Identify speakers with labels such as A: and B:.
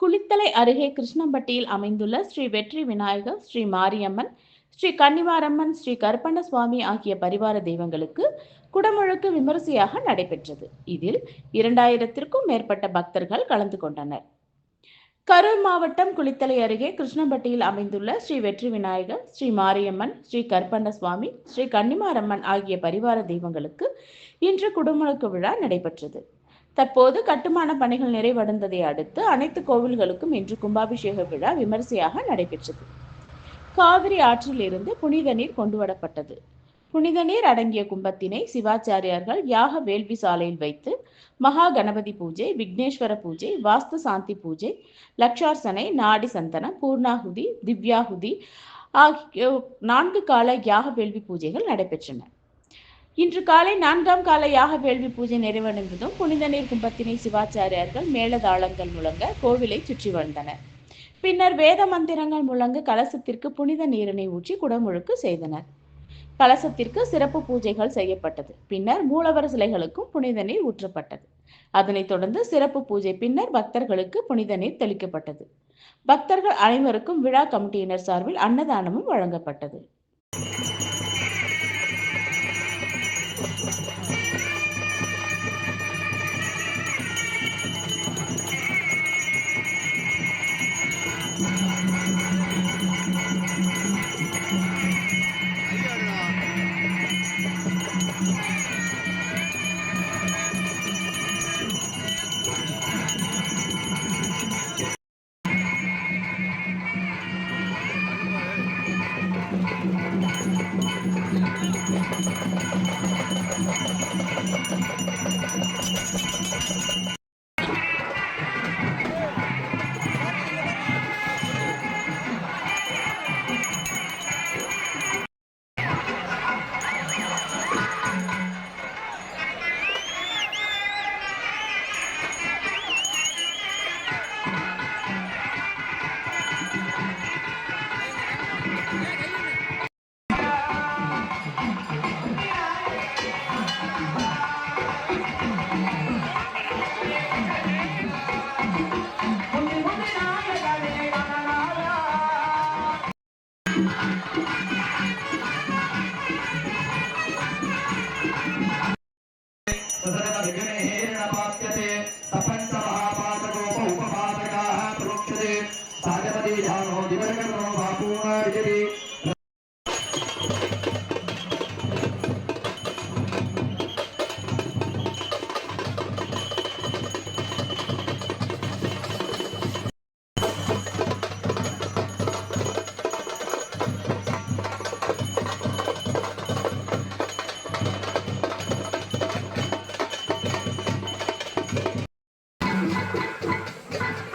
A: குளித்தலை அருகே கிருஷ்ணம்பட்டியில் அமைந்துள்ள ஸ்ரீ வெற்றி விநாயகர் ஸ்ரீ மாரியம்மன் ஸ்ரீ கன்னிமாரம்மன் ஸ்ரீ கருப்பண்ண சுவாமி ஆகிய பரிவார தெய்வங்களுக்கு குடமுழுக்கு விமரிசையாக நடைபெற்றது. இதில் இரண்டாயிரத்திற்கும் மேற்பட்ட பக்தர்கள் கலந்து கொண்டனர். கரூர் மாவட்டம் குளித்தலை அருகே கிருஷ்ணம்பட்டியில் அமைந்துள்ள ஸ்ரீ வெற்றி விநாயகர் ஸ்ரீ மாரியம்மன் ஸ்ரீ கருப்பண்ண சுவாமி ஸ்ரீ கன்னிமாரம்மன் ஆகிய பரிவார தெய்வங்களுக்கு இன்று குடமுழுக்கு விழா நடைபெற்றது. தற்போது கட்டுமான பணிகள் நிறைவடைந்ததை அடுத்து அனைத்து கோவில்களுக்கும் இன்று கும்பாபிஷேக விழா விமரிசையாக நடைபெற்றது. காவிரி ஆற்றில் இருந்து புனித நீர் கொண்டுவரப்பட்டது. புனித நீர் அடங்கிய கும்பத்தினை சிவாச்சாரியார்கள் யாக வேள்வி சாலையில் வைத்து மகா கணபதி பூஜை விக்னேஸ்வர பூஜை வாஸ்து சாந்தி பூஜை லட்சார்சனை நாடி சந்தனம் பூர்ணாகுதி திவ்யாகுதி ஆகிய நான்கு கால யாக வேள்வி பூஜைகள் நடைபெற்றன. இன்று காலை நான்காம் கால யாக வேள்வி பூஜை நிறைவடைந்ததும் புனித நீர் கும்பத்தினை சிவாச்சாரியார்கள் மேளதாளங்கள் முழங்க கோவிலை சுற்றி வந்தனர். பின்னர் வேத மந்திரங்கள் முழங்க கலசத்திற்கு புனித நீரினை ஊற்றி குடமுழுக்கு செய்தனர். கலசத்திற்கு சிறப்பு பூஜைகள் செய்யப்பட்டது. பின்னர் மூலவர் சிலைகளுக்கும் புனித நீர் ஊற்றப்பட்டது. அதனைத் தொடர்ந்து சிறப்பு பூஜை பின்னர் பக்தர்களுக்கு புனித நீர் தெளிக்கப்பட்டது. பக்தர்கள் அனைவருக்கும் விழா கமிட்டியினர் சார்பில் அன்னதானமும் வழங்கப்பட்டது.
B: Thank you. Thank you.